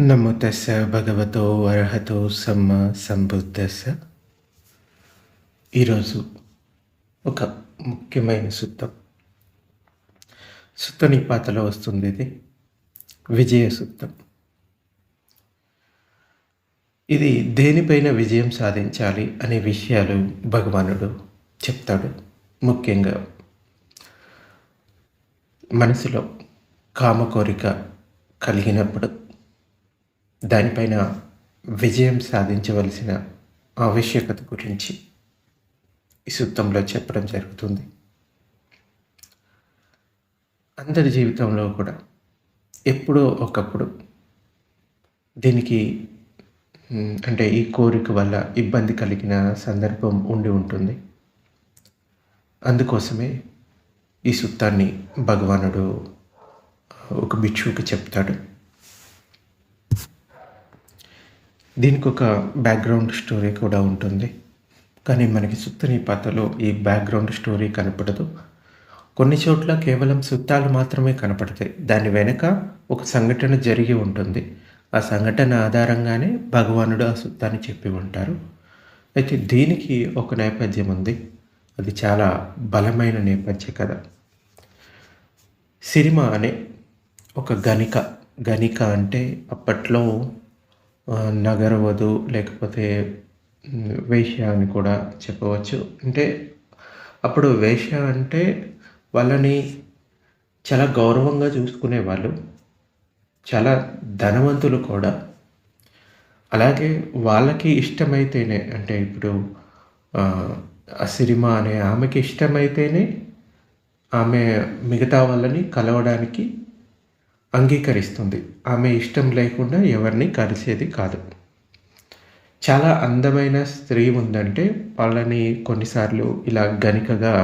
నమోతస్స భగవతో అర్హతో సమ్మ సంబుద్ధస్స ఈరోజు ఒక ముఖ్యమైన సుత్తం సుత్తని నిపాతలో వస్తుంది ఇది. విజయ సుత్తం ఇది దేనిపైన విజయం సాధించాలి అనే విషయాలు భగవానుడు చెప్తాడు. ముఖ్యంగా మనసులో కామ కోరిక కలిగినప్పుడు. దానిపైన విజయం సాధించవలసిన ఆవశ్యకత గురించి ఈ సూత్రంలో చెప్పడం జరుగుతుంది. అందరి జీవితంలో కూడా ఎప్పుడో ఒకప్పుడు దీనికి అంటే ఈ కోరిక వల్ల ఇబ్బంది కలిగిన సందర్భం ఉండి ఉంటుంది. అందుకోసమే ఈ సూత్రాన్ని భగవానుడు ఒక భిక్షువుకి చెప్తాడు. దీనికి ఒక బ్యాక్గ్రౌండ్ స్టోరీ కూడా ఉంటుంది. కానీ మనకి సుత్తని పాతలో ఈ బ్యాక్గ్రౌండ్ స్టోరీ కనపడదు. కొన్ని చోట్ల కేవలం సుత్తాలు మాత్రమే కనపడతాయి. దాని వెనక ఒక సంఘటన జరిగి ఉంటుంది. ఆ సంఘటన ఆధారంగానే భగవానుడు ఆ సుత్తాన్ని చెప్పి ఉంటారు. అయితే దీనికి ఒక నేపథ్యం ఉంది. అది చాలా బలమైన నేపథ్య కథ. సిరిమ అనే ఒక గణిక గణిక అంటే అప్పట్లో నగరవధు లేకపోతే వేష్య వేశ్య అని కూడా చెప్పవచ్చు. అంటే అప్పుడు వేశ్య అంటే వాళ్ళని చాలా గౌరవంగా చూసుకునేవాళ్ళు చాలా ధనవంతులు కూడా. అలాగే వాళ్ళకి ఇష్టమైతేనే అంటే ఇప్పుడు ఆ, అనే ఆమెకి ఇష్టమైతేనే ఆమె మిగతా వాళ్ళని కలవడానికి అంగీకరిస్తుంది. ఆమె ఇష్టం లేకుండా ఎవరిని కలిసేది కాదు. చాలా అందమైన స్త్రీ ఉందంటే వాళ్ళని కొన్నిసార్లు ఇలా గనికగా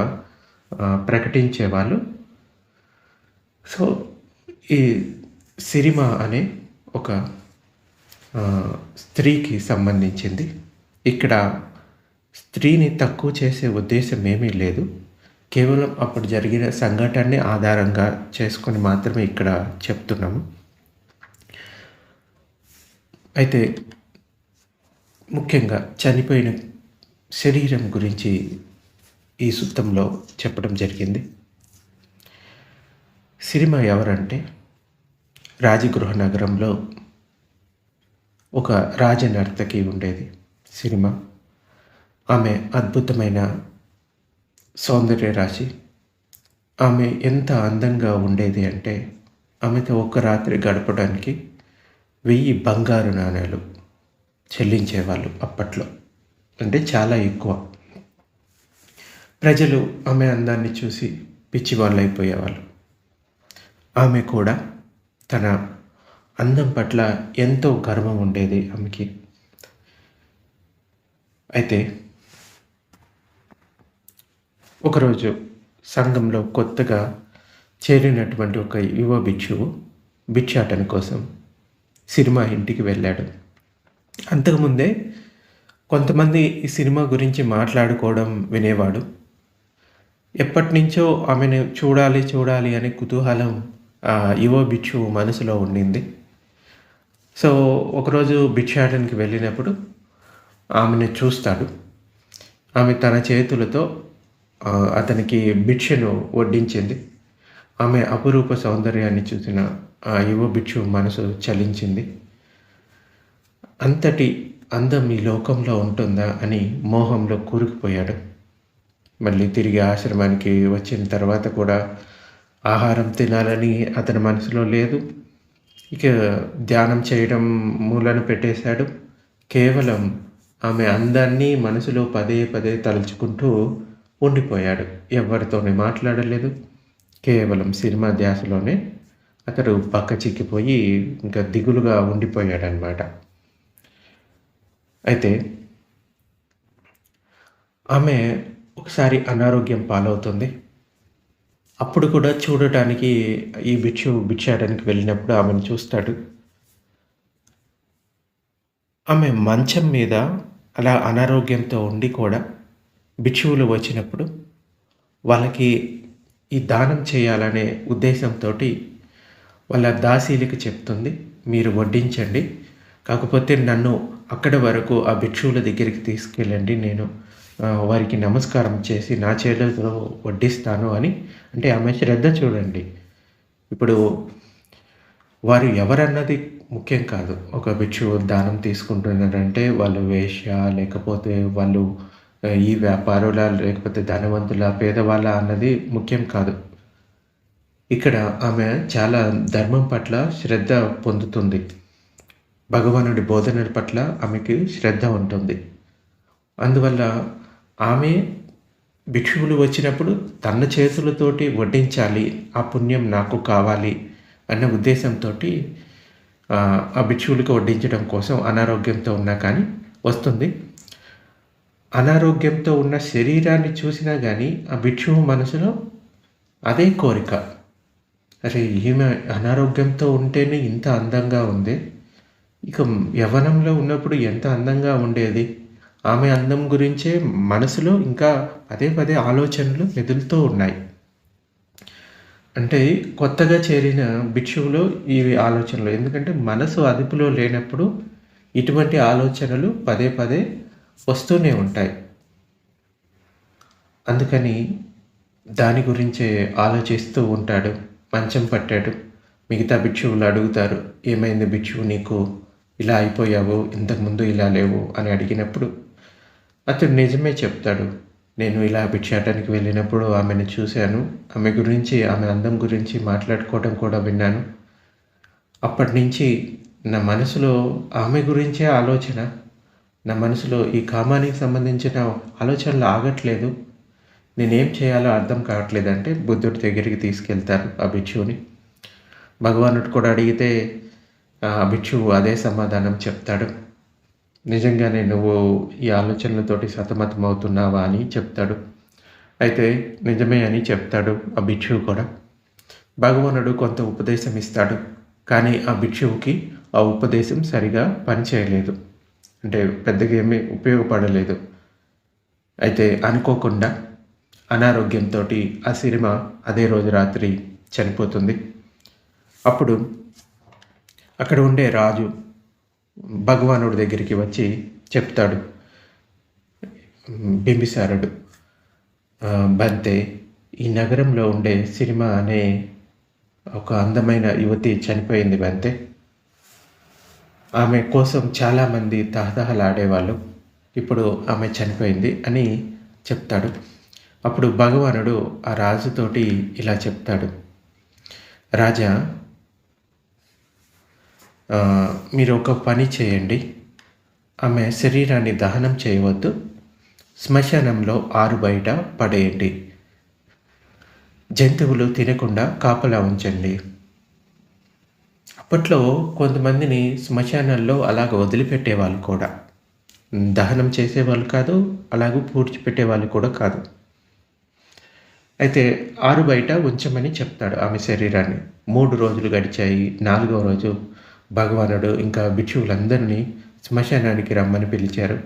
ప్రకటించేవాళ్ళు. సో ఈ సిరిమ అనే ఒక స్త్రీకి సంబంధించింది. ఇక్కడ స్త్రీని తక్కువ చేసే ఉద్దేశం ఏమీ లేదు. కేవలం అప్పుడు జరిగిన సంఘటనని ఆధారంగా చేసుకొని మాత్రమే ఇక్కడ చెప్తున్నాము. అయితే ముఖ్యంగా చనిపోయిన శరీరం గురించి ఈ సుత్తంలో చెప్పడం జరిగింది. సిరిమ ఎవరంటే రాజగృహ నగరంలో ఒక రాజనర్తకి ఉండేది సినిమా. ఆమె అద్భుతమైన సౌందర్య రాశి. ఆమె ఎంత అందంగా ఉండేది అంటే ఆమెతో ఒక రాత్రి గడపడానికి వెయ్యి బంగారు నాణేలు చెల్లించేవాళ్ళు అప్పట్లో. అంటే చాలా ఎక్కువ. ప్రజలు ఆమె అందాన్ని చూసి పిచ్చివాళ్ళు అయిపోయేవాళ్ళు ఆమె కూడా తన అందం పట్ల ఎంతో గర్వం ఉండేది ఆమెకి. అయితే ఒకరోజు సంఘంలో కొత్తగా చేరినటువంటి ఒక యువ భిక్షువు భిక్షాటన కోసం సినిమా ఇంటికి వెళ్ళాడు. అంతకుముందే కొంతమంది ఈ సినిమా గురించి మాట్లాడుకోవడం వినేవాడు. ఎప్పటి నుంచో ఆమెను చూడాలి చూడాలి అనే కుతూహలం ఆ యువ భిక్షువు మనసులో ఉండింది. సో ఒకరోజు భిక్షాటనకి వెళ్ళినప్పుడు ఆమెను చూస్తాడు. ఆమె తన చేతులతో అతనికి భిక్షను వడ్డించింది. ఆమె అపురూప సౌందర్యాన్ని చూసిన ఆ యువ భిక్షు మనసు చలించింది. అంతటి అందం ఈ లోకంలో ఉంటుందా అని మోహంలో కూరుకుపోయాడు. మళ్ళీ తిరిగి ఆశ్రమానికి వచ్చిన తర్వాత కూడా ఆహారం తినాలని అతని మనసులో లేదు. ఇక ధ్యానం చేయడం మూలన పెట్టేశాడు. కేవలం ఆమె అందాన్ని మనసులో పదే పదే తలుచుకుంటూ ఉండిపోయాడు. ఎవరితోనే మాట్లాడలేదు. కేవలం సినిమా ధ్యాసలోనే అతడు పక్క చిక్కిపోయి ఇంకా దిగులుగా ఉండిపోయాడనమాట. అయితే ఆమె ఒకసారి అనారోగ్యం పాలవుతుంది. అప్పుడు కూడా చూడటానికి ఈ భిక్షు భిక్షాటానికి వెళ్ళినప్పుడు ఆమెను చూస్తాడు. ఆమె మంచం మీద అలా అనారోగ్యంతో ఉండి కూడా భిక్షువులు వచ్చినప్పుడు వాళ్ళకి ఈ దానం చేయాలనే ఉద్దేశంతో వాళ్ళ దాసీలకు చెప్తుంది మీరు వడ్డించండి. కాకపోతే నన్ను అక్కడ వరకు ఆ భిక్షువుల దగ్గరికి తీసుకెళ్ళండి. నేను వారికి నమస్కారం చేసి నా చేతులతో వడ్డిస్తాను అని. అంటే ఆమె శ్రద్ధ చూడండి. ఇప్పుడు వారు ఎవరన్నది ముఖ్యం కాదు. ఒక భిక్షువు దానం తీసుకుంటున్నారంటే వాళ్ళు వేష లేకపోతే వాళ్ళు ఈ వ్యాపారుల లేకపోతే ధనవంతుల పేదవాళ్ళ అన్నది ముఖ్యం కాదు. ఇక్కడ ఆమె చాలా ధర్మం పట్ల శ్రద్ధ పొందుతుంది. భగవానుడి బోధనల పట్ల ఆమెకి శ్రద్ధ ఉంటుంది. అందువల్ల ఆమె భిక్షువులు వచ్చినప్పుడు తన చేతులతోటి వడ్డించాలి ఆ పుణ్యం నాకు కావాలి అన్న ఉద్దేశంతో ఆ భిక్షువులకు వడ్డించడం కోసం అనారోగ్యంతో ఉన్నా కానీ వస్తుంది. అనారోగ్యంతో ఉన్న శరీరాన్ని చూసినా కానీ ఆ భిక్షువు మనసులో అదే కోరిక. అరే ఈమె అనారోగ్యంతో ఉంటేనే ఇంత అందంగా ఉంది. ఇక యవ్వనంలో ఉన్నప్పుడు ఎంత అందంగా ఉండేది? ఆమె అందం గురించే మనసులో ఇంకా పదే పదే ఆలోచనలు మెదులుతూ ఉన్నాయి. అంటే కొత్తగా చేరిన భిక్షువులో ఈ ఆలోచనలు. ఎందుకంటే మనసు అదుపులో లేనప్పుడు ఇటువంటి ఆలోచనలు పదే పదే వస్తూనే ఉంటాయి. అందుకని దాని గురించే ఆలోచిస్తూ ఉంటాడు. మంచం పట్టాడు. మిగతా భిక్షువులు అడుగుతారు ఏమైంది భిక్షువు నీకు ఇలా అయిపోయావు? ఇంతకుముందు ఇలా లేవు? అని అడిగినప్పుడు అతడు నిజమే చెప్తాడు. నేను ఇలా భిక్షాటానికి వెళ్ళినప్పుడు ఆమెను చూశాను. ఆమె గురించి ఆమె అందం గురించి మాట్లాడుకోవడం కూడా విన్నాను. అప్పటి నుంచి నా మనసులో ఆమె గురించే ఆలోచన. నా మనసులో ఈ కామానికి సంబంధించిన ఆలోచనలు ఆగట్లేదు. నేనేం చేయాలో అర్థం కావట్లేదంటే బుద్ధుడి దగ్గరికి తీసుకెళ్తారు ఆ భిక్షువుని భగవానుడు కూడా అడిగితే ఆ భిక్షువు అదే సమాధానం చెప్తాడు. నిజంగానే నువ్వు ఈ ఆలోచనలతోటి సతమతం అవుతున్నావా అని చెప్తాడు. అయితే నిజమే అని చెప్తాడు ఆ భిక్షువు కూడా. భగవానుడు కొంత ఉపదేశం ఇస్తాడు. కానీ ఆ భిక్షువుకి ఆ ఉపదేశం సరిగా పనిచేయలేదు. అంటే పెద్దగా ఏమీ ఉపయోగపడలేదు. అయితే అనుకోకుండా అనారోగ్యంతో ఆ సినిమా అదే రోజు రాత్రి చనిపోతుంది. అప్పుడు అక్కడ ఉండే రాజు భగవానుడి దగ్గరికి వచ్చి చెప్తాడు. బింబిసారుడు బంతే ఈ నగరంలో ఉండే సినిమా అనే ఒక అందమైన యువతి చనిపోయింది బంతే. ఆమె కోసం చాలామంది తహతహలాడేవాళ్ళు. ఇప్పుడు ఆమె చనిపోయింది అని చెప్తాడు. అప్పుడు భగవానుడు ఆ రాజుతోటి ఇలా చెప్తాడు. రాజా మీరు ఒక పని చేయండి. ఆమె శరీరాన్ని దహనం చేయవద్దు. శ్మశానంలో ఆరు బయట పడేయండి. జంతువులు తినకుండా కాపలా ఉంచండి. అప్పట్లో కొంతమందిని శ్మశానాల్లో అలాగ వదిలిపెట్టేవాళ్ళు కూడా. దహనం చేసేవాళ్ళు కాదు అలాగే పూడ్చిపెట్టేవాళ్ళు కూడా కాదు. అయితే ఆరు బయట ఉంచమని చెప్తాడు ఆమె శరీరాన్ని. మూడు రోజులు గడిచాయి నాలుగో రోజు భగవానుడు ఇంకా భిక్షువులందరినీ శ్మశానానికి రమ్మని పిలిచారు.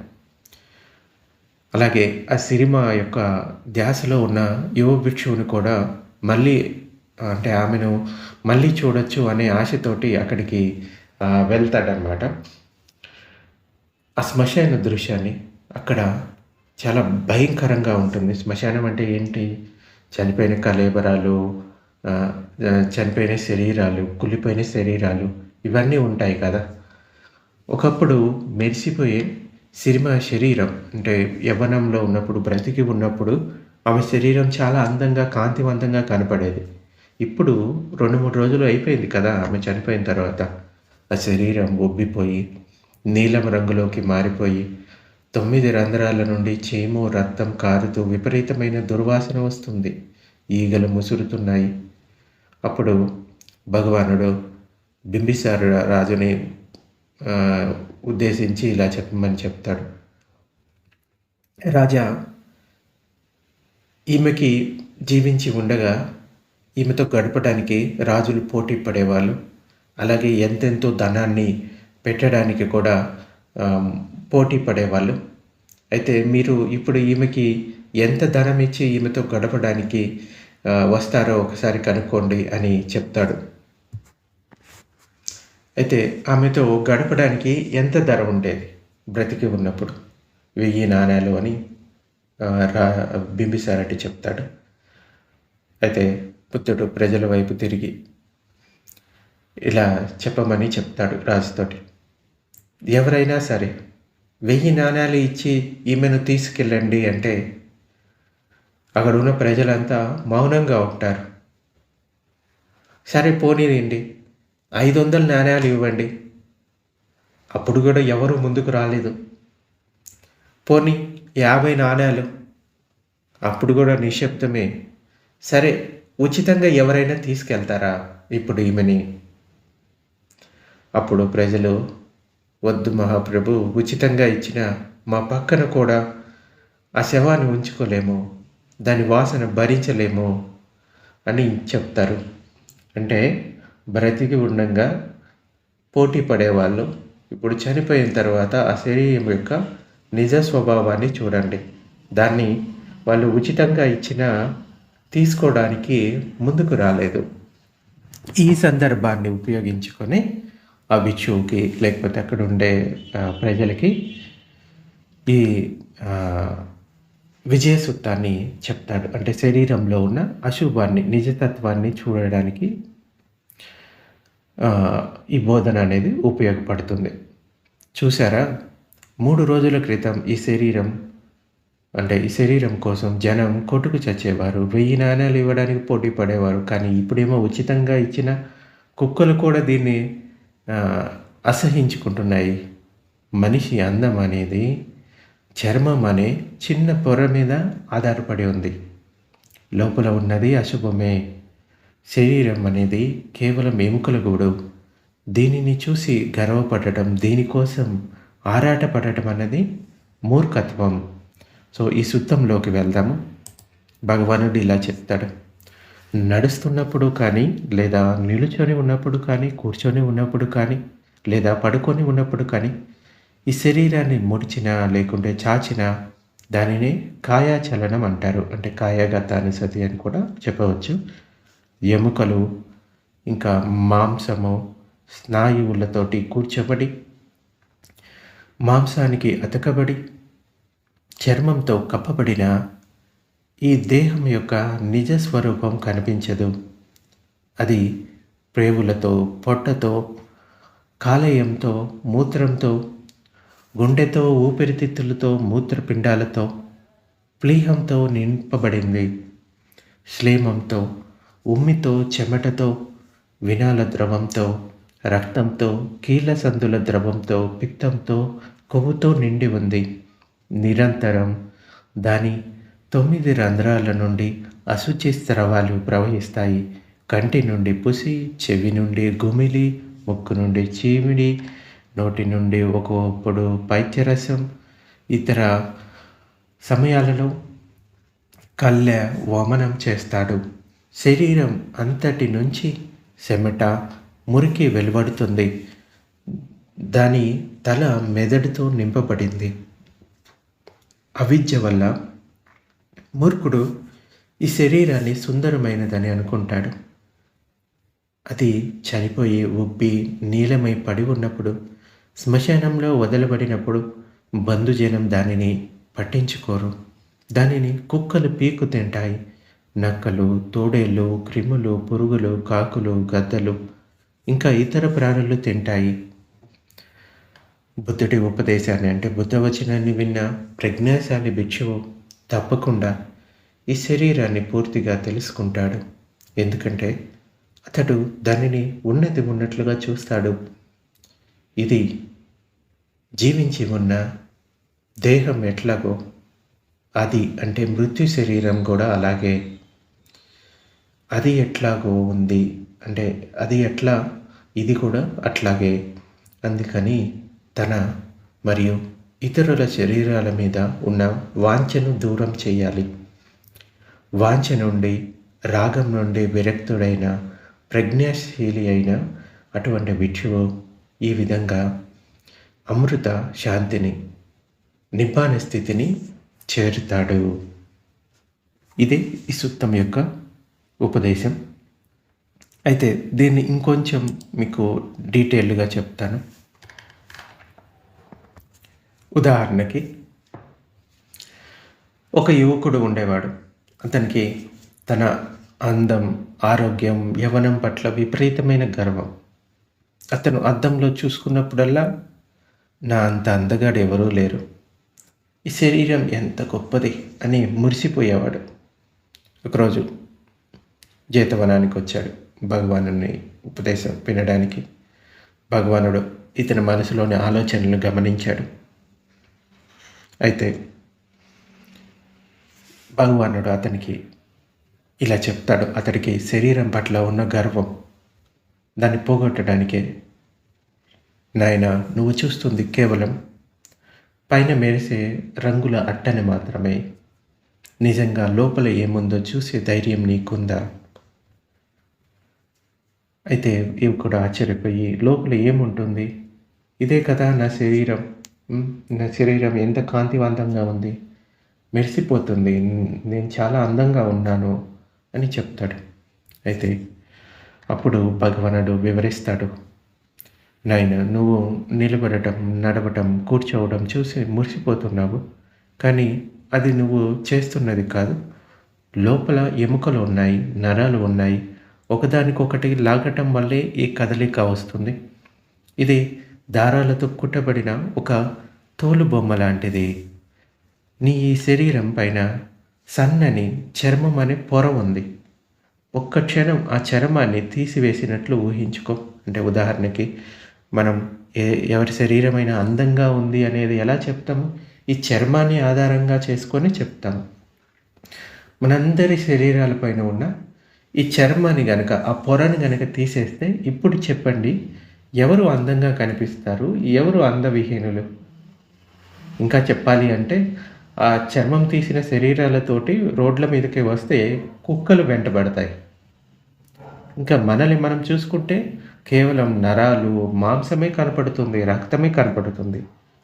అలాగే ఆ సిరిమ యొక్క ధ్యాసలో ఉన్న యువ భిక్షువుని కూడా మళ్ళీ అంటే ఆమెను మళ్ళీ చూడొచ్చు అనే ఆశతోటి అక్కడికి వెళ్తాడనమాట ఆ శ్మశాన దృశ్యాన్ని అక్కడ చాలా భయంకరంగా ఉంటుంది. శ్మశానం అంటే ఏంటి? చనిపోయిన కలేబరాలు చనిపోయిన శరీరాలు కులిపోయిన శరీరాలు ఇవన్నీ ఉంటాయి కదా. ఒకప్పుడు మెరిసిపోయే సిరిమ శరీరం అంటే యవ్వనంలో ఉన్నప్పుడు బ్రతికి ఉన్నప్పుడు ఆమె శరీరం చాలా అందంగా కాంతివంతంగా కనపడేది. ఇప్పుడు రెండు మూడు రోజులు అయిపోయింది కదా ఆమె చనిపోయిన తర్వాత. ఆ శరీరం ఉబ్బిపోయి నీలం రంగులోకి మారిపోయి తొమ్మిది రంధ్రాల నుండి చీము రక్తం కారుతూ విపరీతమైన దుర్వాసన వస్తుంది. ఈగలు ముసురుతున్నాయి. అప్పుడు భగవానుడు బింబిసారు రాజుని ఉద్దేశించి ఇలా చెప్పమని చెప్తాడు. రాజా ఈమెకి జీవించి ఉండగా ఈమెతో గడపడానికి రాజులు పోటీ పడేవాళ్ళు. అలాగే ఎంతెంతో ధనాన్ని పెట్టడానికి కూడా పోటీ పడేవాళ్ళు. అయితే మీరు ఇప్పుడు ఈమెకి ఎంత ధనం ఇచ్చి ఈమెతో గడపడానికి వస్తారో ఒకసారి కనుక్కోండి అని చెప్తాడు. అయితే ఆమెతో గడపడానికి ఎంత ధర ఉండేది? బ్రతికి ఉన్నప్పుడు వెయ్యి నాణ్యాలు అని రా బింబిసారటి చెప్తాడు. అయితే బుద్ధుడు ప్రజల వైపు తిరిగి ఇలా చెప్పమని చెప్తాడు రాజుతోటి. ఎవరైనా సరే వెయ్యి నాణ్యాలు ఇచ్చి ఈమెను తీసుకెళ్ళండి అంటే అక్కడ ఉన్న ప్రజలంతా మౌనంగా ఉంటారు. సరే పోనీయండి ఐదు వందల నాణ్యాలు ఇవ్వండి. అప్పుడు కూడా ఎవరు ముందుకు రాలేదు. పోనీ యాభై నాణ్యాలు అప్పుడు కూడా నిశ్శబ్దమే. సరే ఉచితంగా ఎవరైనా తీసుకెళ్తారా ఇప్పుడు ఈమెని? అప్పుడు ప్రజలు వద్దు మహాప్రభు ఉచితంగా ఇచ్చిన మా పక్కన కూడా ఆ శవాన్ని ఉంచుకోలేము దాని వాసన భరించలేము అని చెప్తారు. అంటే బ్రతికి ఉండగా పోటీ పడేవాళ్ళు ఇప్పుడు చనిపోయిన తర్వాత ఆ శరీరం యొక్క నిజ స్వభావాన్ని చూడండి. దాన్ని వాళ్ళు ఉచితంగా ఇచ్చిన తీసుకోవడానికి ముందుకు రాలేదు. ఈ సందర్భాన్ని ఉపయోగించుకొని ఆ బిక్షువుకి లేకపోతే అక్కడ ఉండే ప్రజలకి ఈ విజయ సూత్రాన్ని చెప్తాడు అంటే శరీరంలో ఉన్న అశుభాన్ని నిజతత్వాన్ని చూడడానికి ఈ బోధన అనేది ఉపయోగపడుతుంది. చూసారా మూడు రోజుల క్రితం ఈ శరీరం అంటే ఈ శరీరం కోసం జనం కొట్టుకు చచ్చేవారు వెయ్యి నాణ్యాలు ఇవ్వడానికి పోటీ పడేవారు. కానీ ఇప్పుడేమో ఉచితంగా ఇచ్చిన కుక్కలు కూడా దీన్ని అసహించుకుంటున్నాయి. మనిషి అందం అనేది చర్మం అనే చిన్న పొర మీద ఆధారపడి ఉంది. లోపల ఉన్నది అశుభమే. శరీరం అనేది కేవలం ఎముకల గూడు. దీనిని చూసి గర్వపడటం దీనికోసం ఆరాటపడటం అన్నది మూర్ఖత్వం. సో ఈ సుత్తంలోకి వెళ్దాము. భగవానుడు ఇలా చెప్తాడు. నడుస్తున్నప్పుడు కానీ లేదా నిలుచొని ఉన్నప్పుడు కానీ కూర్చొని ఉన్నప్పుడు కానీ లేదా పడుకొని ఉన్నప్పుడు కానీ ఈ శరీరాన్ని ముడిచినా లేకుంటే చాచిన దానిని కాయాచలనం అంటారు. అంటే కాయాగతాని సతి అని కూడా చెప్పవచ్చు. ఎముకలు ఇంకా మాంసము స్నాయువులతోటి కూర్చోబడి మాంసానికి అతకబడి చర్మంతో కప్పబడిన ఈ దేహం యొక్క నిజ స్వరూపం కనిపించదు. అది ప్రేవులతో పొట్టతో కాలేయంతో మూత్రంతో గుండెతో ఊపిరితిత్తులతో మూత్రపిండాలతో ప్లీహంతో నింపబడింది. శ్లేమంతో ఉమ్మితో చెమటతో వినాల ద్రవంతో రక్తంతో కీళ్ళ సందుల ద్రవంతో పిత్తంతో కొవ్వుతో నిండి ఉంది. నిరంతరం దాని తొమ్మిది రంధ్రాల నుండి అశుచి స్రవాలు ప్రవహిస్తాయి. కంటి నుండి పుసి చెవి నుండి గుమిలి ముక్కు నుండి చీమిడి నోటి నుండి ఒకప్పుడు పైత్యరసం ఇతర సమయాలలో కళ్ళె వమనం చేస్తాడు. శరీరం అంతటి నుంచి చెమట మురికి వెలువడుతుంది. దాని తల మెదడుతో నింపబడింది. అవిద్య వల్ల మూర్ఖుడు ఈ శరీరాన్ని సుందరమైనదని అనుకుంటాడు. అది చనిపోయి ఉబ్బి నీలమై పడి ఉన్నప్పుడు శ్మశానంలో వదలబడినప్పుడు బంధుజనం దానిని పట్టించుకోరు. దానిని కుక్కలు పీకు తింటాయి. నక్కలు తోడేళ్ళు క్రిములు పురుగులు కాకులు గద్దలు ఇంకా ఇతర ప్రాణులు తింటాయి. బుద్ధుడి ఉపదేశాన్ని అంటే బుద్ధవచనాన్ని విన్న ప్రజ్ఞాశాలి భిక్షువు తప్పకుండా ఈ శరీరాన్ని పూర్తిగా తెలుసుకుంటాడు. ఎందుకంటే అతడు దానిని ఉన్నది ఉన్నట్లుగా చూస్తాడు. ఇది జీవించి ఉన్న దేహం ఎట్లాగో అది అంటే మృత్యు శరీరం కూడా అలాగే. అది ఎట్లాగో ఉంది అంటే అది ఎట్లా ఇది కూడా అట్లాగే. అందుకని తన మరియు ఇతరుల శరీరాల మీద ఉన్న వాంఛను దూరం చేయాలి. వాంఛ నుండి రాగం నుండి విరక్తుడైన ప్రజ్ఞాశీలి అయిన అటువంటి భిక్షువు ఈ విధంగా అమృత శాంతిని నిబ్బాన స్థితిని చేరుతాడు. ఇదే ఈ సూక్తం యొక్క ఉపదేశం. అయితే దీన్ని ఇంకొంచెం మీకు డీటెయిల్డ్గా చెప్తాను. ఉదాహరణకి ఒక యువకుడు ఉండేవాడు. అతనికి తన అందం ఆరోగ్యం యవనం పట్ల విపరీతమైన గర్వం. అతను అద్దంలో చూసుకున్నప్పుడల్లా నా అంత అందగాడు ఎవరూ లేరు. ఈ శరీరం ఎంత గొప్పది అని మురిసిపోయేవాడు. ఒకరోజు జేతవనానికి వచ్చాడు భగవానుని ఉపదేశం వినడానికి. భగవానుడు ఇతని మనసులోని ఆలోచనలు గమనించాడు. అయితే భగవానుడు అతనికి ఇలా చెప్తాడు. అతడికి శరీరం పట్ల ఉన్న గర్వం దాన్ని పోగొట్టడానికే నాయన నువ్వు చూస్తుంది కేవలం పైన మెరిసే రంగుల అట్టని మాత్రమే. నిజంగా లోపల ఏముందో చూసే ధైర్యం నీకుందా? అయితే ఇవి కూడా ఆశ్చర్యపోయి లోపల ఏముంటుంది? ఇదే కదా నా శరీరం. నా శరీరం ఎంత కాంతివంతంగా ఉంది? మెరిసిపోతుంది. నేను చాలా అందంగా ఉన్నాను అని చెప్తాడు. అయితే అప్పుడు భగవానుడు వివరిస్తాడు. నాయన నువ్వు నిలబడటం నడవటం కూర్చోవడం చూసి మురిసిపోతున్నావు. కానీ అది నువ్వు చేస్తున్నది కాదు. లోపల ఎముకలు ఉన్నాయి నరాలు ఉన్నాయి. ఒకదానికొకటి లాగటం వల్లే ఈ కదలిక వస్తుంది. ఇది దారాలతో కుట్టబడిన ఒక తోలు బొమ్మ లాంటిది. నీ ఈ శరీరం పైన సన్నని చర్మం అనే పొర ఉంది. ఒక్క క్షణం ఆ చర్మాన్ని తీసివేసినట్లు ఊహించుకో. అంటే ఉదాహరణకి మనం ఏ ఎవరి శరీరమైన అందంగా ఉంది అనేది ఎలా చెప్తాము ఈ చర్మాన్ని ఆధారంగా చేసుకొని చెప్తాము మనందరి శరీరాలపైన ఉన్న ఈ చర్మాన్ని గనక ఆ పొరని గనక తీసేస్తే ఇప్పుడు చెప్పండి ఎవరు అందంగా కనిపిస్తారు? ఎవరు అందవిహీనులు? ఇంకా చెప్పాలి అంటే ఆ చర్మం తీసిన శరీరాలతోటి రోడ్ల మీదకి వస్తే కుక్కలు వెంటబడతాయి. ఇంకా మనల్ని మనం చూసుకుంటే కేవలం నరాలు మాంసమే కనపడుతుంది రక్తమే కనపడుతుంది.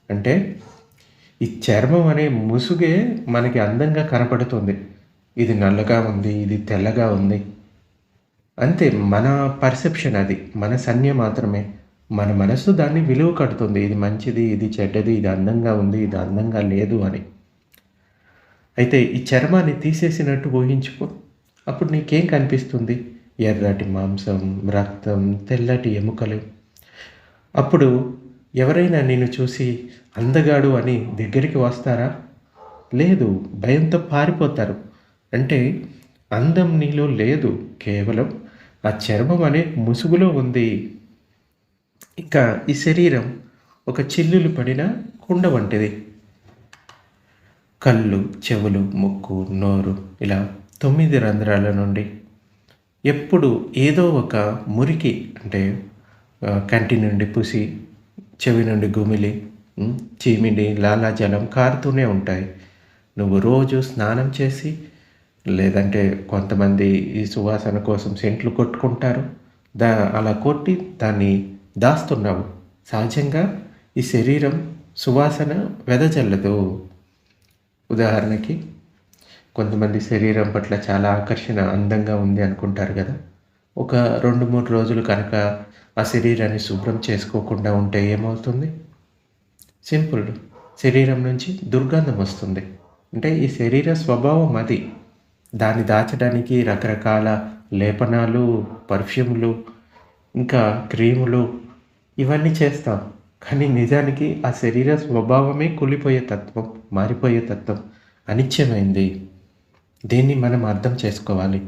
అంటే ఈ చర్మం అనే ముసుగే మనకి అందంగా కనపడుతుంది. ఇది నల్లగా ఉంది ఇది తెల్లగా ఉంది. అంతే మన పర్సెప్షన్ అది మన సన్య మాత్రమే. మన మనసు దాన్ని విలువ కడుతుంది. ఇది మంచిది ఇది చెడ్డది ఇది అందంగా ఉంది ఇది అందంగా లేదు అని. అయితే ఈ చర్మాన్ని తీసేసినట్టు ఊహించుకో. అప్పుడు నీకేం కనిపిస్తుంది? ఎర్రటి మాంసం రక్తం తెల్లటి ఎముకలు. అప్పుడు ఎవరైనా నిన్ను చూసి అందగాడు అని దగ్గరికి వస్తారా? లేదు భయంతో పారిపోతారు. అంటే అందం నీలో లేదు. కేవలం ఆ చర్మం అనే ముసుగులో ఉంది. ఇంకా ఈ శరీరం ఒక చిల్లులు పడిన కుండ వంటిది. కళ్ళు చెవులు ముక్కు నోరు ఇలా తొమ్మిది రంధ్రాల నుండి ఎప్పుడు ఏదో ఒక మురికి అంటే కంటి నుండి పుసి చెవి నుండి గుమిలి చీమిడి లాలాజలం కారుతూనే ఉంటాయి. నువ్వు రోజు స్నానం చేసి లేదంటే కొంతమంది ఈ సువాసన కోసం సెంట్లు కొట్టుకుంటారు. దా అలా కొట్టి దాన్ని దాస్తున్నావు సహజంగా ఈ శరీరం సువాసన వెదజల్లదు. ఉదాహరణకి కొంతమంది శరీరం పట్ల చాలా ఆకర్షణ అందంగా ఉంది అనుకుంటారు కదా. ఒక రెండు మూడు రోజులు కనుక ఆ శరీరాన్ని శుభ్రం చేసుకోకుండా ఉంటే ఏమవుతుంది? సింపుల్. శరీరం నుంచి దుర్గంధం వస్తుంది. అంటే ఈ శరీర స్వభావం అది. దాన్ని దాచడానికి రకరకాల లేపనాలు పర్ఫ్యూమ్లు ఇంకా క్రీములు ఇవన్నీ చేస్తాం. కానీ నిజానికి ఆ శరీర స్వభావమే కూలిపోయే తత్వం మారిపోయే తత్వం అనిత్యమైంది. దీన్ని మనం అర్థం చేసుకోవాలి.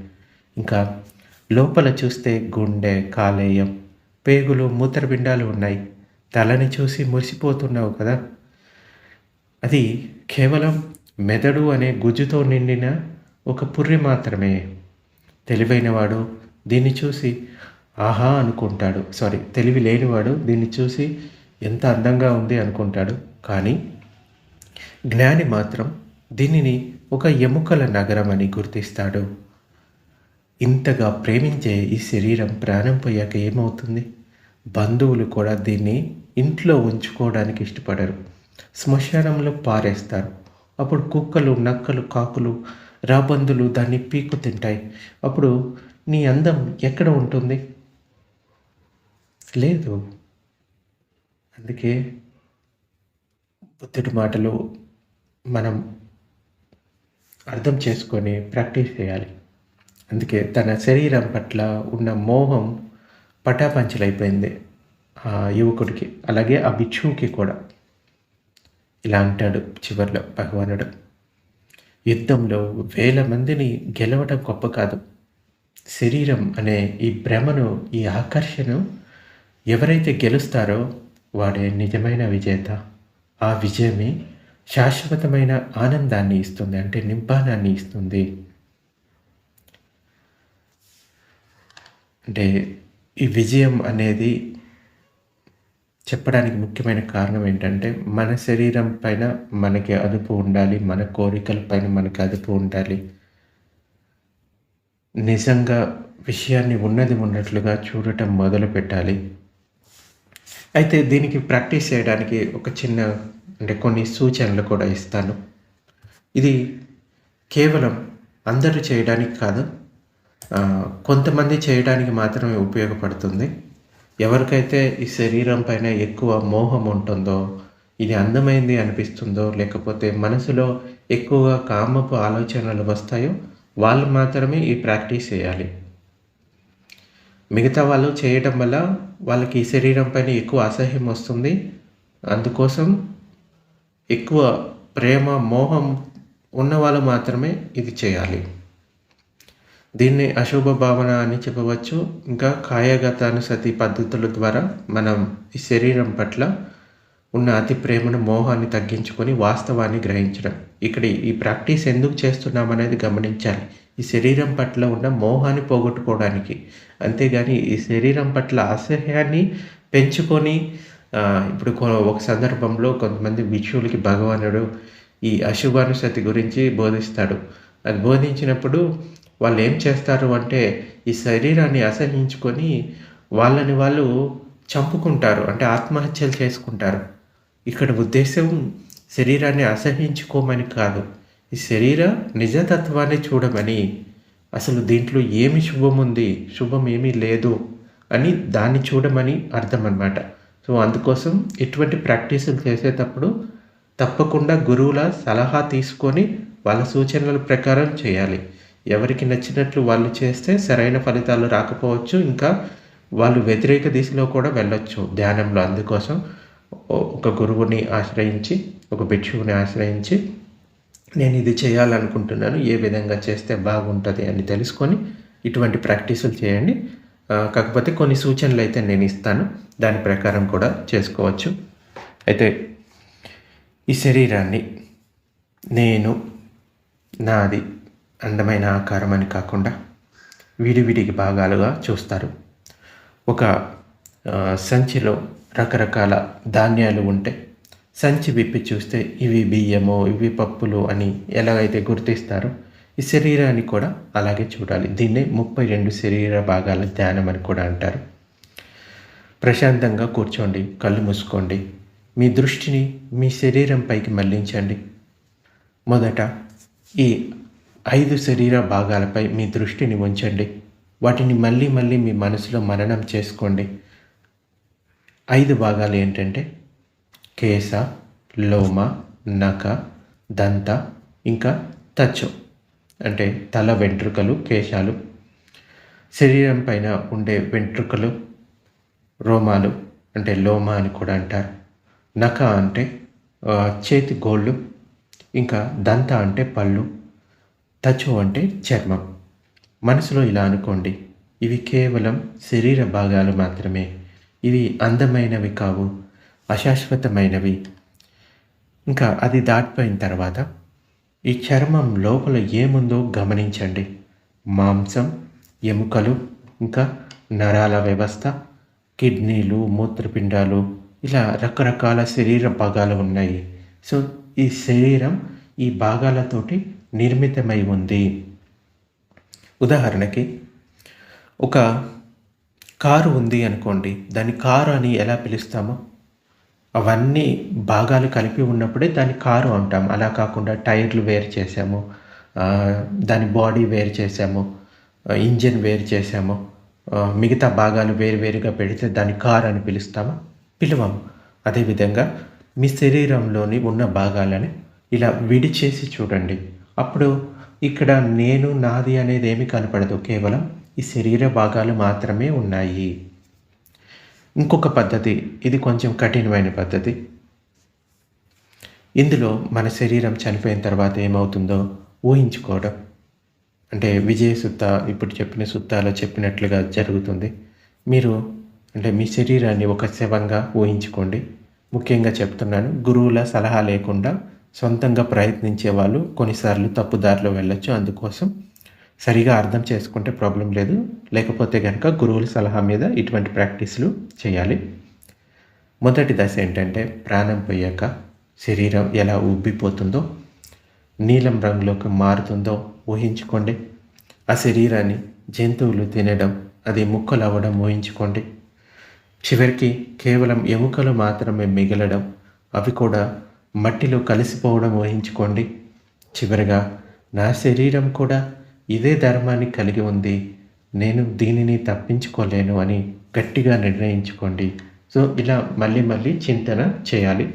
ఇంకా లోపల చూస్తే గుండె కాలేయం పేగులు మూత్రపిండాలు ఉన్నాయి. తలని చూసి మురిసిపోతున్నావు కదా. అది కేవలం మెదడు అనే గుజ్జుతో నిండిన ఒక పుర్రి మాత్రమే. తెలివైనవాడు దీన్ని చూసి ఆహా అనుకుంటాడు. సారీ తెలివి లేనివాడు దీన్ని చూసి ఎంత అందంగా ఉంది అనుకుంటాడు. కానీ జ్ఞాని మాత్రం దీనిని ఒక ఎముకల నగరం అని గుర్తిస్తాడు. ఇంతగా ప్రేమించే ఈ శరీరం ప్రాణం పోయాక ఏమవుతుంది? బంధువులు కూడా దీన్ని ఇంట్లో ఉంచుకోవడానికి ఇష్టపడరు. శ్మశానంలో పారేస్తారు. అప్పుడు కుక్కలు నక్కలు కాకులు రాబందులు దాన్ని పీకు తింటాయి. అప్పుడు నీ అందం ఎక్కడ ఉంటుంది? లేదు. అందుకే బుద్ధుడి మాటలు మనం అర్థం చేసుకొని ప్రాక్టీస్ చేయాలి. అందుకే తన శరీరం పట్ల ఉన్న మోహం పటాపంచలైపోయింది ఆ యువకుడికి అలాగే ఆ భిక్షువుకి కూడా. ఇలా అంటాడు చివరిలో భగవానుడు. యుద్ధంలో వేల మందిని గెలవడం గొప్ప కాదు. శరీరం అనే ఈ భ్రమను ఈ ఆకర్షణను ఎవరైతే గెలుస్తారో వాడే నిజమైన విజేత. ఆ విజయమే శాశ్వతమైన ఆనందాన్ని ఇస్తుంది అంటే నింపానాన్ని ఇస్తుంది. అంటే ఈ విజయం అనేది చెప్పడానికి ముఖ్యమైన కారణం ఏంటంటే మన శరీరం పైన మనకి అదుపు ఉండాలి మన కోరికల పైన మనకి అదుపు ఉండాలి. నిజంగా విషయాన్ని ఉన్నది ఉన్నట్లుగా చూడటం మొదలు పెట్టాలి అయితే దీనికి ప్రాక్టీస్ చేయడానికి ఒక చిన్న అంటే కొన్ని సూచనలు కూడా ఇస్తాను. ఇది కేవలం అందరూ చేయడానికి కాదు కొంతమంది చేయడానికి మాత్రమే ఉపయోగపడుతుంది. ఎవరికైతే ఈ శరీరం పైన ఎక్కువ మోహం ఉంటుందో ఇది అందమైంది అనిపిస్తుందో లేకపోతే మనసులో ఎక్కువగా కామపు ఆలోచనలు వస్తాయో వాళ్ళు మాత్రమే ఈ ప్రాక్టీస్ చేయాలి. మిగతా వాళ్ళు చేయడం వల్ల వాళ్ళకి ఈ శరీరం పైన ఎక్కువ అసహ్యం వస్తుంది. అందుకోసం ఎక్కువ ప్రేమ మోహం ఉన్న వాళ్ళు మాత్రమే ఇది చేయాలి. దీన్ని అశుభ భావన అని చెప్పవచ్చు. ఇంకా కాయగతానుసతి పద్ధతుల ద్వారా మనం ఈ శరీరం పట్ల ఉన్న అతి ప్రేమను మోహాన్ని తగ్గించుకొని వాస్తవాన్ని గ్రహించడం. ఇక్కడ ఈ ప్రాక్టీస్ ఎందుకు చేస్తున్నామనేది గమనించాలి. ఈ శరీరం పట్ల ఉన్న మోహాన్ని పోగొట్టుకోవడానికి. అంతేగాని ఈ శరీరం పట్ల అసహ్యాన్ని పెంచుకొని ఇప్పుడు కొ- ఒక సందర్భంలో కొంతమంది భిక్షువులకి భగవానుడు ఈ అశుభానుసతి గురించి బోధిస్తాడు. అది బోధించినప్పుడు వాళ్ళు ఏం చేస్తారు అంటే ఈ శరీరాన్ని అసహించుకొని వాళ్ళని వాళ్ళు చంపుకుంటారు అంటే ఆత్మహత్యలు చేసుకుంటారు. ఇక్కడ ఉద్దేశం శరీరాన్ని అసహించుకోమని కాదు. ఈ శరీర నిజతత్వాన్ని చూడమని. అసలు దీంట్లో ఏమి శుభం ఉంది శుభం ఏమీ లేదు అని దాన్ని చూడమని అర్థం అన్నమాట సో అందుకోసం ఇటువంటి ప్రాక్టీసులు చేసేటప్పుడు తప్పకుండా గురువుల సలహా తీసుకొని వాళ్ళ సూచనల ప్రకారం చేయాలి. ఎవరికి నచ్చినట్లు వాళ్ళు చేస్తే సరైన ఫలితాలు రాకపోవచ్చు. ఇంకా వాళ్ళు వ్యతిరేక దిశలో కూడా వెళ్ళొచ్చు ధ్యానంలో. అందుకోసం ఒక గురువుని ఆశ్రయించి ఒక భిక్షువుని ఆశ్రయించి నేను ఇది చేయాలనుకుంటున్నాను ఏ విధంగా చేస్తే బాగుంటుంది అని తెలుసుకొని ఇటువంటి ప్రాక్టీసులు చేయండి. కాకపోతే కొన్ని సూచనలు అయితే నేను ఇస్తాను. దాని ప్రకారం కూడా చేసుకోవచ్చు. అయితే ఈ శరీరాన్ని నేను నాది అందమైన ఆకారం అని కాకుండా విడివిడికి భాగాలుగా చూస్తారు. ఒక సంచిలో రకరకాల ధాన్యాలు ఉంటే సంచి విప్పి చూస్తే ఇవి బియ్యము ఇవి పప్పులు అని ఎలాగైతే గుర్తిస్తారో ఈ శరీరాన్ని కూడా అలాగే చూడాలి. దీన్నే ముప్పై రెండు శరీర భాగాల ధ్యానం అని కూడా అంటారు. ప్రశాంతంగా కూర్చోండి కళ్ళు మూసుకోండి. మీ దృష్టిని మీ శరీరంపైకి మళ్ళించండి మళ్ళించండి. మొదట ఈ ఐదు శరీర భాగాలపై మీ దృష్టిని ఉంచండి. వాటిని మళ్ళీ మళ్ళీ మీ మనసులో మననం చేసుకోండి. ఐదు భాగాలు ఏంటంటే కేశ లోమ నక దంత ఇంకా తచ్చు. అంటే తల వెంట్రుకలు కేశాలు. శరీరం పైన ఉండే వెంట్రుకలు రోమాలు అంటే లోమ అని కూడా అంటారు. నక అంటే చేతి గోళ్ళు ఇంకా దంత అంటే పళ్ళు తచు అంటే చర్మం. మనసులో ఇలా అనుకోండి ఇవి కేవలం శరీర భాగాలు మాత్రమే ఇవి అందమైనవి కావు. అశాశ్వతమైనవి. ఇంకా అది దాటిపోయిన తర్వాత ఈ చర్మం లోపల ఏముందో గమనించండి. మాంసం ఎముకలు ఇంకా నరాల వ్యవస్థ కిడ్నీలు మూత్రపిండాలు ఇలా రకరకాల శరీర భాగాలు ఉన్నాయి. సో ఈ శరీరం ఈ భాగాలతోటి నిర్మితమై ఉంది. ఉదాహరణకి ఒక కారు ఉంది అనుకోండి. దాని కారు అని ఎలా పిలుస్తామో అవన్నీ భాగాలు కలిపి ఉన్నప్పుడే దాన్ని కారు అంటాం అలా కాకుండా టైర్లు వేరు చేసాము దాని బాడీ వేరు చేసాము ఇంజిన్ వేరు చేసాము మిగతా భాగాలు వేరువేరుగా పెడితే దాన్ని కార్ అని పిలుస్తామా? పిలవము. అదేవిధంగా మీ శరీరంలోని ఉన్న భాగాలని ఇలా విడిచేసి చూడండి. అప్పుడు ఇక్కడ నేను నాది అనేది ఏమి కనపడదు. కేవలం ఈ శరీర భాగాలు మాత్రమే ఉన్నాయి. ఇంకొక పద్ధతి ఇది కొంచెం కఠినమైన పద్ధతి. ఇందులో మన శరీరం చనిపోయిన తర్వాత ఏమవుతుందో ఊహించుకోవడం. అంటే విజయ సుత్త ఇప్పుడు చెప్పిన సుత్తాలో చెప్పినట్లుగా జరుగుతుంది. మీరు అంటే మీ శరీరాన్ని ఒక శవంగా ఊహించుకోండి. ముఖ్యంగా చెప్తున్నాను గురువుల సలహా లేకుండా సొంతంగా ప్రయత్నించే వాళ్ళు కొన్నిసార్లు తప్పుదారిలో వెళ్ళొచ్చు. అందుకోసం సరిగా అర్థం చేసుకుంటే ప్రాబ్లం లేదు. లేకపోతే కనుక గురువుల సలహా మీద ఇటువంటి ప్రాక్టీస్లు చేయాలి. మొదటి దశ ఏంటంటే ప్రాణం పోయాక శరీరం ఎలా ఉబ్బిపోతుందో నీలం రంగులోకి మారుతుందో ఊహించుకోండి. ఆ శరీరాన్ని జంతువులు తినడం అది ముక్కలు అవ్వడం ఊహించుకోండి. చివరికి కేవలం ఎముకలు మాత్రమే మిగలడం అవి కూడా మట్టిలో కలిసిపోవడం ఊహించుకోండి. చివరిగా నా శరీరం కూడా ఇదే ధర్మాన్ని కలిగి ఉంది. నేను దీనిని తప్పించుకోలేను అని గట్టిగా నిర్ణయించుకోండి. సో ఇలా మళ్ళీ మళ్ళీ చింతన చేయాలి.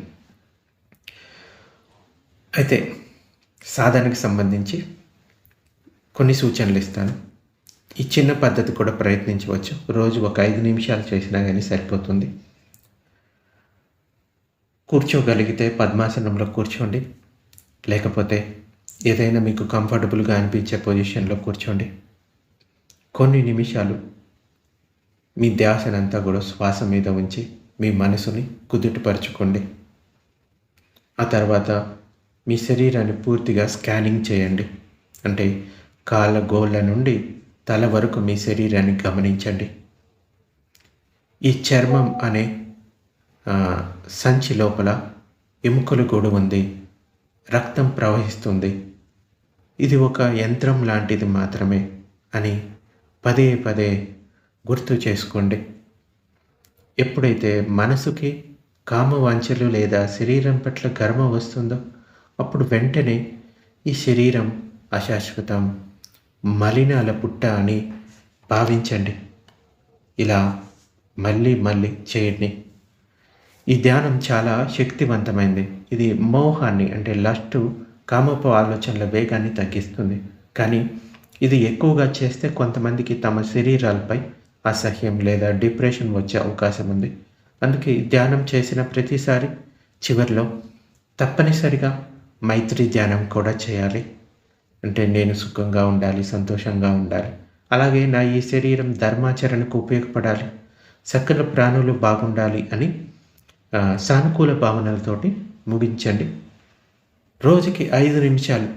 అయితే సాధనకు సంబంధించి కొన్ని సూచనలు ఇస్తాను. ఈ చిన్న పద్ధతి కూడా ప్రయత్నించవచ్చు. రోజు ఒక ఐదు నిమిషాలు చేసినా కానీ సరిపోతుంది. కూర్చోగలిగితే పద్మాసనంలో కూర్చోండి. లేకపోతే ఏదైనా మీకు కంఫర్టబుల్గా అనిపించే పొజిషన్లో కూర్చోండి. కొన్ని నిమిషాలు మీ ధ్యాసనంతా కూడా శ్వాస మీద ఉంచి మీ మనసుని కుదుటపరచుకోండి. ఆ తర్వాత మీ శరీరాన్ని పూర్తిగా స్కానింగ్ చేయండి. అంటే కాళ్ళ గోళ్ళ నుండి తల వరకు మీ శరీరాన్ని గమనించండి. ఈ చర్మం అనే సంచి లోపల ఎముకలు కూడా ఉంది. రక్తం ప్రవహిస్తుంది. ఇది ఒక యంత్రం లాంటిది మాత్రమే అని పదే పదే గుర్తు చేసుకోండి. ఎప్పుడైతే మనసుకి కామవాంఛలు లేదా శరీరం పట్ల గర్వం వస్తుందో అప్పుడు వెంటనే ఈ శరీరం అశాశ్వతం మలినాల పుట్ట అని భావించండి. ఇలా మళ్ళీ మళ్ళీ చేయండి. ఈ ధ్యానం చాలా శక్తివంతమైంది. ఇది మోహాన్ని అంటే లస్టు కామపు ఆలోచనల వేగాన్ని తగ్గిస్తుంది. కానీ ఇది ఎక్కువగా చేస్తే కొంతమందికి తమ శరీరాలపై అసహ్యం లేదా డిప్రెషన్ వచ్చే అవకాశం ఉంది. అందుకే ధ్యానం చేసిన ప్రతిసారి చివరిలో తప్పనిసరిగా మైత్రి ధ్యానం కూడా చేయాలి. అంటే నేను సుఖంగా ఉండాలి సంతోషంగా ఉండాలి. అలాగే నా ఈ శరీరం ధర్మాచరణకు ఉపయోగపడాలి. సకల ప్రాణులు బాగుండాలి అని సానుకూల భావనలతోటి ముగించండి. రోజుకి ఐదు నిమిషాలు.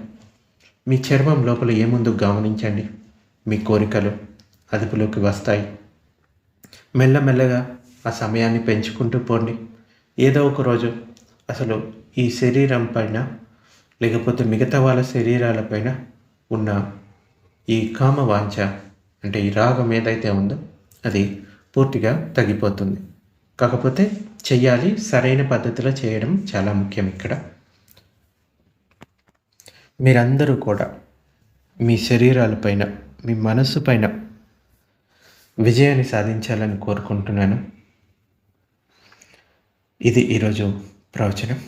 మీ చర్మం లోపల ఏముందో గమనించండి. మీ కోరికలు అదుపులోకి వస్తాయి. మెల్లమెల్లగా ఆ సమయాన్ని పెంచుకుంటూ పోండి. ఏదో ఒక రోజు అసలు ఈ శరీరం పైన లేకపోతే మిగతా వాళ్ళ శరీరాలపైన ఉన్న ఈ కామ వాంఛ అంటే ఈ రాగం ఏదైతే ఉందో అది పూర్తిగా తగ్గిపోతుంది. కాకపోతే చెయ్యాలి సరైన పద్ధతిలో చేయడం చాలా ముఖ్యం ఇక్కడ. మీరందరూ కూడా మీ శరీరాలపైన మీ మనస్సు పైన విజయాన్ని సాధించాలని కోరుకుంటున్నాను. ఇది ఈరోజు ప్రవచనం.